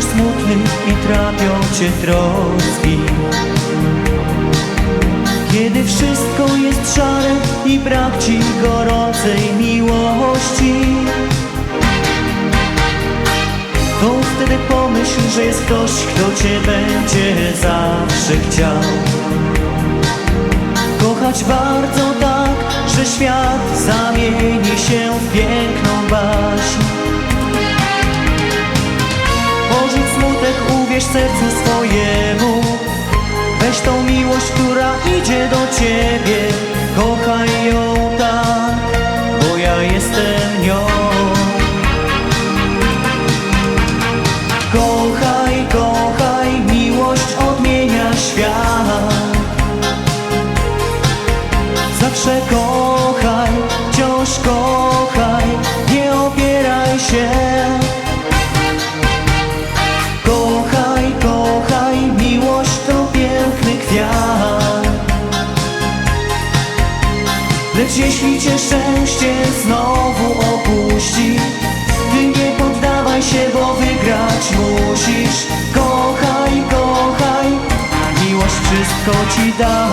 Smutny i trapią cię troski. Kiedy wszystko jest szare i brak ci gorącej miłości To wtedy pomyśl, że jest ktoś, kto cię będzie zawsze chciał. Kochać bardzo tak, że świat zamieni się w piękną baśń smutek, uwierz sercu swojemu. Weź tą miłość, która idzie do ciebie Lecz jeśli cię szczęście znowu opuści Ty nie poddawaj się, bo wygrać musisz. Kochaj, kochaj, a miłość wszystko ci da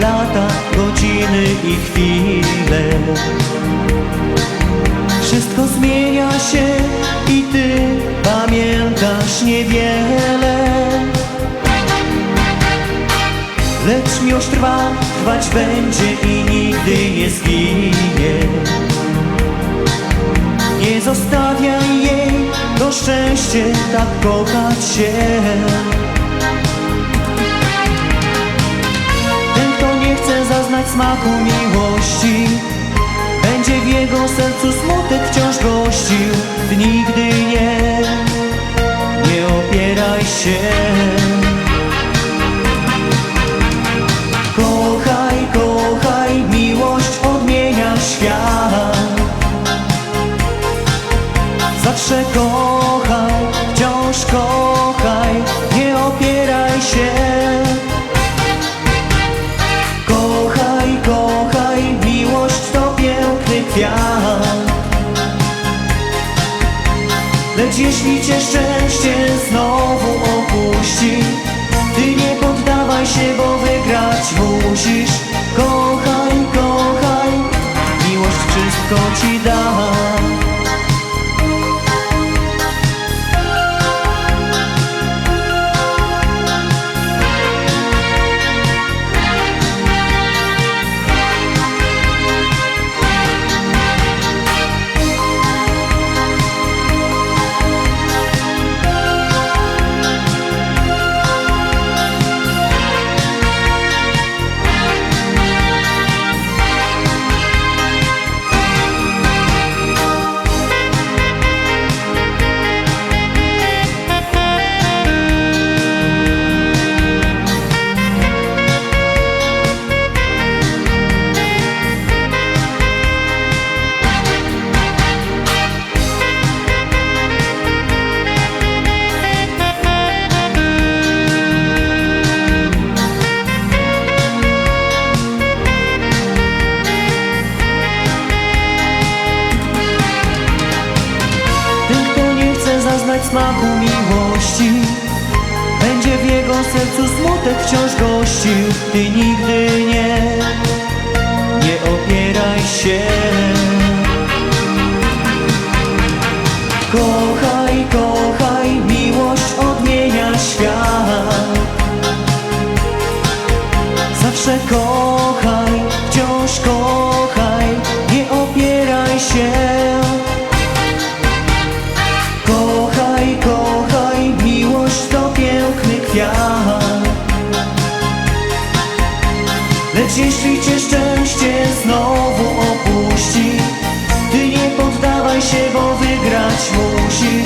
lata, godziny i chwile. Wszystko zmienia się i ty pamiętasz niewiele. Lecz miłość trwa, trwać będzie i nigdy nie zginie. Nie zostawiaj jej, to szczęście tak kochać się zaznać smaku miłości. Będzie w jego sercu smutek wciąż gościł nigdy nie, nie opieraj się Lecz jeśli cię szczęście znowu opuści Ty nie poddawaj się, bo wygrać musisz zaznać smaku miłości. Będzie w jego sercu smutek wciąż gościł Ty nigdy nie, nie opieraj się. Kochaj, kochaj, miłość odmienia świat. Zawsze kochaj, wciąż kochaj, jeśli cię szczęście znowu opuści Ty nie poddawaj się, bo wygra wygrać musisz